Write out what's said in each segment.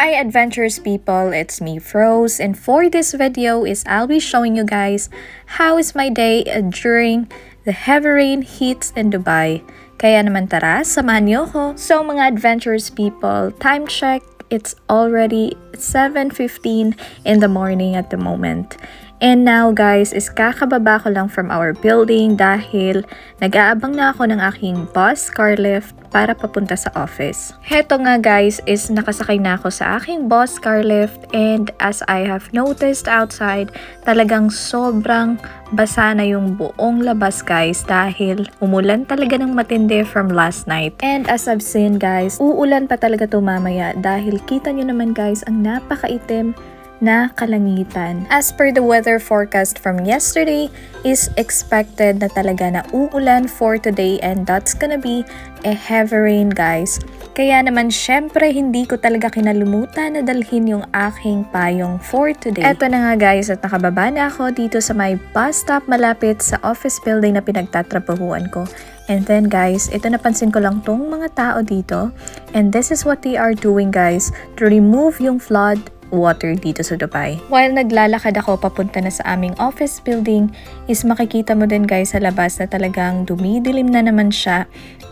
Hi adventurous people, it's me Froze and for this video is I'll be showing you guys how is my day uh, during the heavy rain hits in Dubai. Kaya naman tara, samahan niyo ako. So mga adventurous people, time check, it's already 7.15 in the morning at the moment. And now guys, is kakababa ko lang from our building dahil nag-aabang na ako ng aking bus car lift para papunta sa office. Heto nga guys is nakasakay na ako sa aking bus car lift and as I have noticed outside, talagang sobrang basa na yung buong labas guys dahil umulan talaga ng matindi from last night. And as I've seen guys, uulan pa talaga to mamaya dahil kita nyo naman guys ang napakaitim na kalangitan. As per the weather forecast from yesterday, is expected na talaga na uulan for today and that's gonna be a heavy rain guys. Kaya naman syempre hindi ko talaga kinalumutan na dalhin yung aking payong for today. Eto na nga guys at nakababa na ako dito sa may bus stop malapit sa office building na pinagtatrabahuan ko. And then guys, ito napansin ko lang tong mga tao dito. And this is what they are doing guys to remove yung flood water dito sa Dubai. While naglalakad ako papunta na sa aming office building, is makikita mo din guys sa labas na talagang dumidilim na naman siya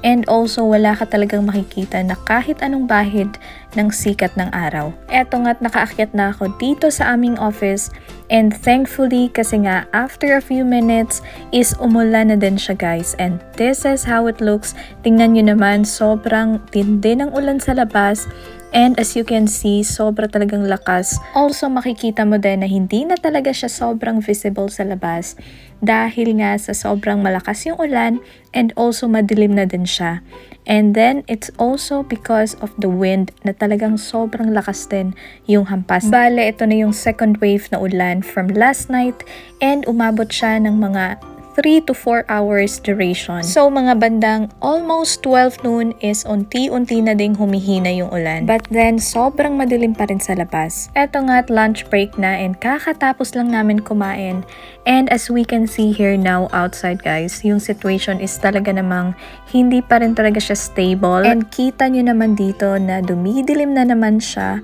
and also wala ka talagang makikita na kahit anong bahid ng sikat ng araw. Eto nga't nakaakyat na ako dito sa aming office and thankfully kasi nga after a few minutes is umulan na din siya guys and this is how it looks. Tingnan nyo naman sobrang tindi ng ulan sa labas And as you can see, sobra talagang lakas. Also, makikita mo din na hindi na talaga siya sobrang visible sa labas dahil nga sa sobrang malakas yung ulan and also madilim na din siya. And then, it's also because of the wind na talagang sobrang lakas din yung hampas. Bale, ito na yung second wave na ulan from last night and umabot siya ng mga 3 to 4 hours duration. So mga bandang almost 12 noon is unti-unti na ding humihina yung ulan. But then sobrang madilim pa rin sa labas. Eto nga at lunch break na and kakatapos lang namin kumain. And as we can see here now outside guys, yung situation is talaga namang hindi pa rin talaga siya stable. And kita nyo naman dito na dumidilim na naman siya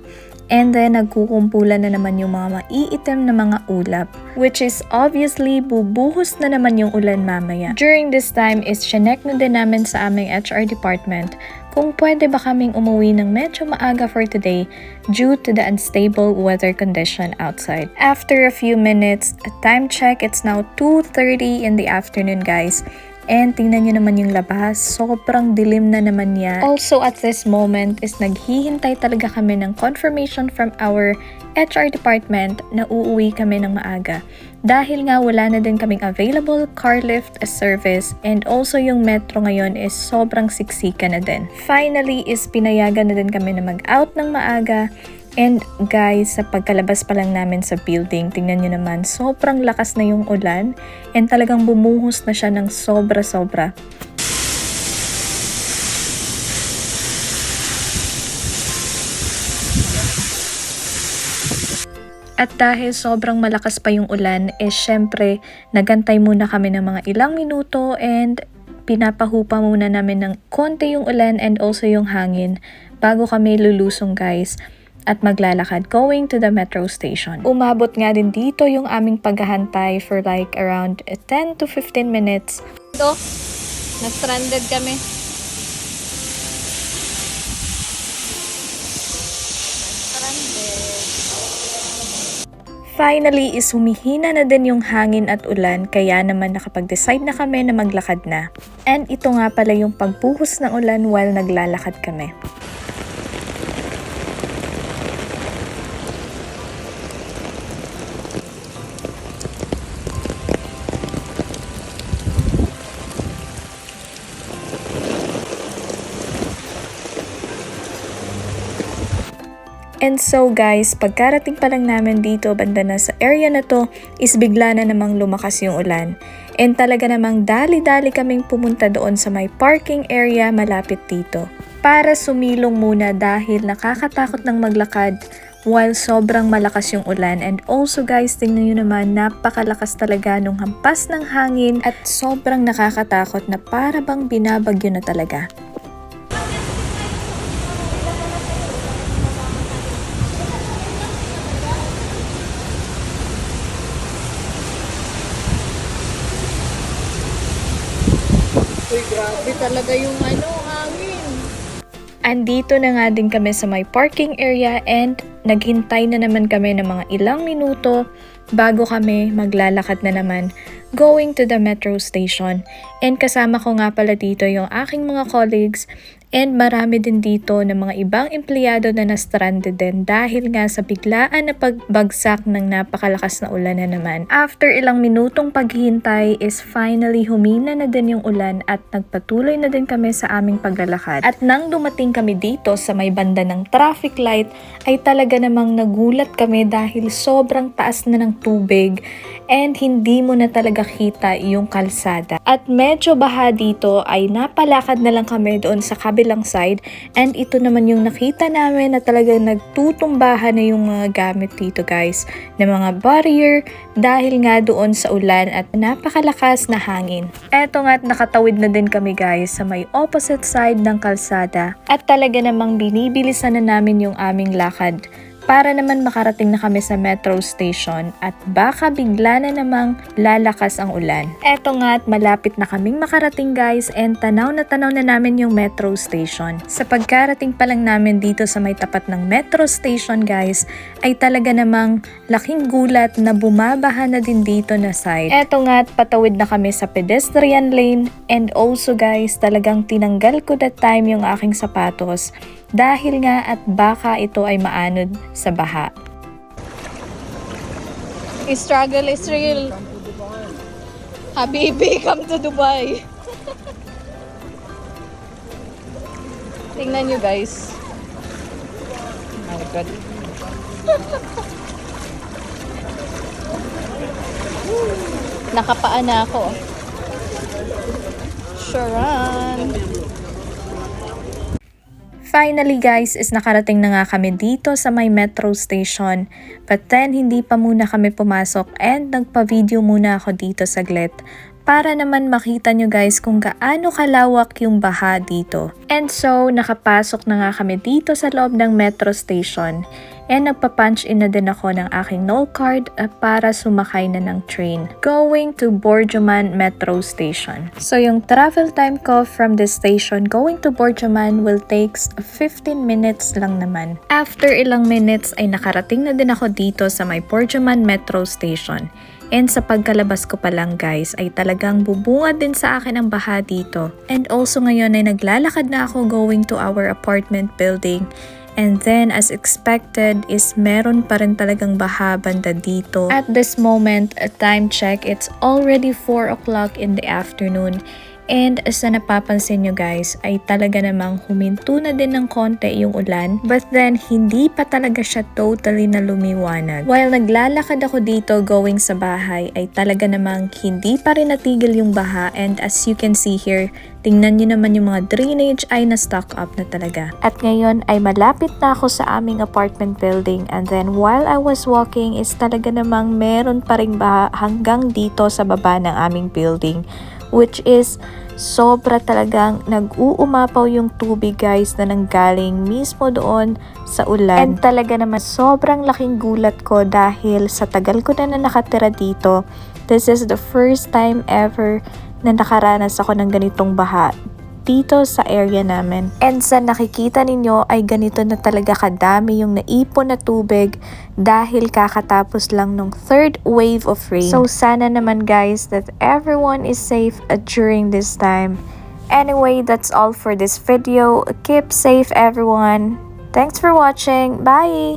And then, nagkukumpulan na naman yung mga maiitim na mga ulap, which is obviously bubuhos na naman yung ulan mamaya. During this time is chinek na din namin sa aming HR department kung pwede ba kaming umuwi ng medyo maaga for today due to the unstable weather condition outside. After a few minutes, a time check, it's now 2.30 in the afternoon guys. And tingnan nyo naman yung labas, sobrang dilim na naman niya. Also at this moment is naghihintay talaga kami ng confirmation from our HR department na uuwi kami ng maaga. Dahil nga wala na din kaming available car lift as service and also yung metro ngayon is sobrang siksika na din. Finally is pinayagan na din kami na mag-out ng maaga And guys, sa pagkalabas pa lang namin sa building, tingnan nyo naman, sobrang lakas na yung ulan and talagang bumuhos na siya ng sobra-sobra. At dahil sobrang malakas pa yung ulan, eh syempre, nagantay muna kami ng mga ilang minuto and pinapahupa muna namin ng konti yung ulan and also yung hangin bago kami lulusong guys at maglalakad going to the metro station. Umabot nga din dito yung aming paghahantay for like around 10 to 15 minutes. Ito, na-stranded kami. Finally is humihina na din yung hangin at ulan kaya naman nakapag-decide na kami na maglakad na. And ito nga pala yung pagbuhos ng ulan while naglalakad kami. And so guys, pagkarating pa lang namin dito banda na sa area na to is bigla na namang lumakas yung ulan. And talaga namang dali-dali kaming pumunta doon sa may parking area malapit dito. Para sumilong muna dahil nakakatakot ng maglakad while sobrang malakas yung ulan. And also guys, tingnan nyo naman, napakalakas talaga nung hampas ng hangin at sobrang nakakatakot na para bang binabagyo na talaga. Grabe talaga yung ano, hangin. Andito na nga din kami sa may parking area and naghintay na naman kami ng mga ilang minuto bago kami maglalakad na naman going to the metro station. And kasama ko nga pala dito yung aking mga colleagues and marami din dito ng mga ibang empleyado na na-stranded din dahil nga sa biglaan na pagbagsak ng napakalakas na ulan na naman. After ilang minutong paghihintay is finally humina na din yung ulan at nagpatuloy na din kami sa aming paglalakad. At nang dumating kami dito sa may banda ng traffic light ay talaga namang nagulat kami dahil sobrang taas na ng tubig and hindi mo na talaga kita yung kalsada. At medyo baha dito ay napalakad na lang kami doon sa kabilang side. And ito naman yung nakita namin na talagang nagtutumbahan na yung mga gamit dito guys na mga barrier dahil nga doon sa ulan at napakalakas na hangin. Eto nga at nakatawid na din kami guys sa may opposite side ng kalsada. At talaga namang binibilisan na namin yung aming lakad para naman makarating na kami sa metro station at baka bigla na namang lalakas ang ulan. Eto nga at malapit na kaming makarating guys and tanaw na tanaw na namin yung metro station. Sa pagkarating pa lang namin dito sa may tapat ng metro station guys ay talaga namang laking gulat na bumabaha na din dito na side. Eto nga at patawid na kami sa pedestrian lane and also guys talagang tinanggal ko that time yung aking sapatos dahil nga at baka ito ay maanod sa baha. Struggle is real. Habibi, come to Dubai. Tingnan nyo guys. Oh my God. Nakapaan na ako. Sharon. Finally guys is nakarating na nga kami dito sa may metro station but then hindi pa muna kami pumasok and nagpa-video muna ako dito saglit para naman makita nyo guys kung gaano kalawak yung baha dito. And so, nakapasok na nga kami dito sa loob ng metro station and nagpa-punch in na din ako ng aking no card uh, para sumakay na ng train going to Borjoman Metro Station. So yung travel time ko from this station going to Borjoman will takes 15 minutes lang naman. After ilang minutes ay nakarating na din ako dito sa may Borjoman Metro Station. And sa pagkalabas ko pa lang guys ay talagang bubungad din sa akin ang baha dito. And also ngayon ay naglalakad na ako going to our apartment building And then as expected is meron pa rin talagang baha banda dito. At this moment, a time check, it's already 4 o'clock in the afternoon. And sa napapansin nyo guys, ay talaga namang huminto na din ng konti yung ulan. But then, hindi pa talaga siya totally na lumiwanag. While naglalakad ako dito going sa bahay, ay talaga namang hindi pa rin natigil yung baha. And as you can see here, tingnan nyo naman yung mga drainage ay na-stock up na talaga. At ngayon ay malapit na ako sa aming apartment building. And then while I was walking is talaga namang meron pa rin baha hanggang dito sa baba ng aming building which is sobra talagang nag-uumapaw yung tubig guys na nanggaling mismo doon sa ulan. And talaga naman sobrang laking gulat ko dahil sa tagal ko na na nakatira dito, this is the first time ever na nakaranas ako ng ganitong baha dito sa area namin. And sa nakikita ninyo ay ganito na talaga kadami yung naipon na tubig dahil kakatapos lang ng third wave of rain. So sana naman guys that everyone is safe during this time. Anyway, that's all for this video. Keep safe everyone. Thanks for watching. Bye!